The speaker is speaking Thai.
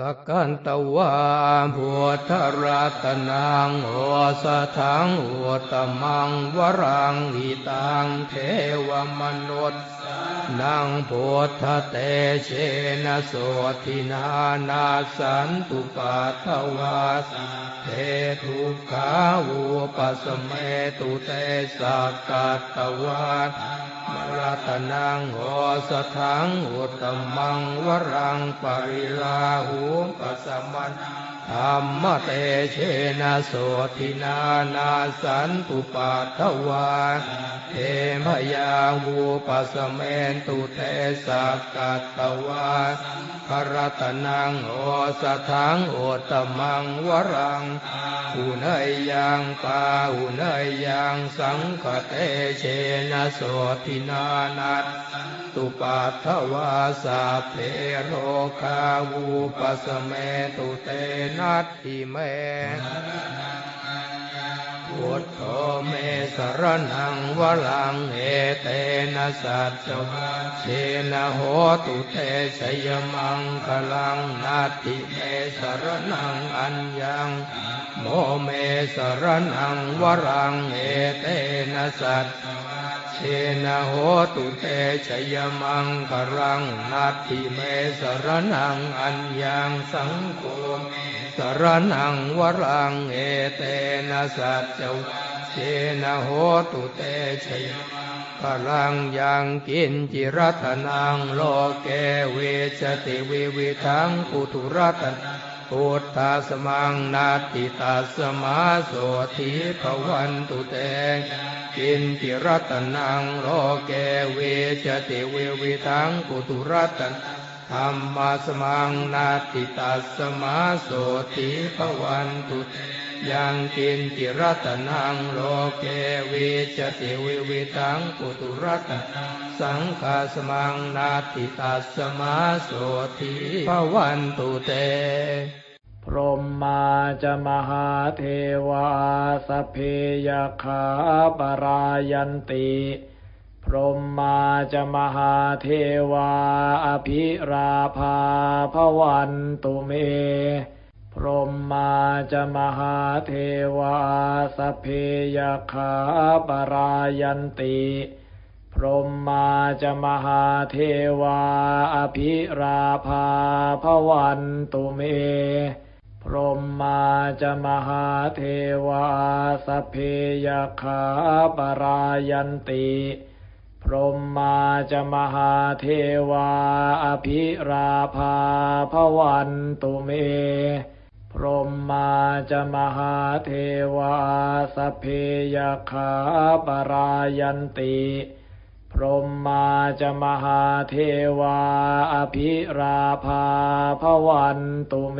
สักกันตวาพุทธรัตนังโอสถังโอตมังวรังอิตังเทวมนุษย์นังพุทธเตเชนะโสทินานาสันตุปัตวาสเททุกขาวุปสเมตุเตสักกัตตวามรตนังโอสถังอุตมังวรังปริลาหูปัสมัน ธรรมเตเชนะโสทินานาสันตุปัตถวาเทมยาวูปสเมนตุเตสักกัตตวาครตนังโอสถังโอตมังวรังอุเนยยังปาอุเนยยังสังคเตเชนะโสทินานัต ตุปัตถวาสาเพโรคาวูปัสเมตุเตนัตถิเมพุทโธเมสรนังวลังเอเตนะสัจจวัเชนะโหตุเตชยมังคลังนาทิเมสรนังอัญญังโมเมสรนังวรังเอเตนะสัจ เชนะโหตุเตชยมังคลังนาทิเมสรนังอัญญังสังโฆสรนังวรังเอเตนะสัจจวเชนะโหตุเตชยพลังยังกินจิรัตนังโลเกเวชติวิวิทังปุถุรัตน พุทธาสมังนาติตาสมาโสธิภวันตุเตกินทิรัตนังโลเกเวชติวิวิทังกุตุรัตนธรรมาสมังนาติตาสมาโสทิภวันตุเต ยังกินจิรัตนังโลเกวิจติวิวิทังปุตุรัตนังสังฆาสมังนาติตัสมาโสติภวันตุเต พรหมาจะมหาเทวาสเพยขาปรายันติ พรหมาจะมหาเทวาอภิราภาพวันตุเม พรหมาจะมหาเทวาสเพยขาปรายันติ พรหมาจะมหาเทวาอภิราภาพวันตุเม พรหมาจะมหาเทวาสเพยขาปรายันติพรหมาจะมหาเทวาอภิราภาพวันตุเม พรหมาจะมหาเทวาสเพยขาปรายันติพรหมาจะมหาเทวาอภิราภาพวันตุเม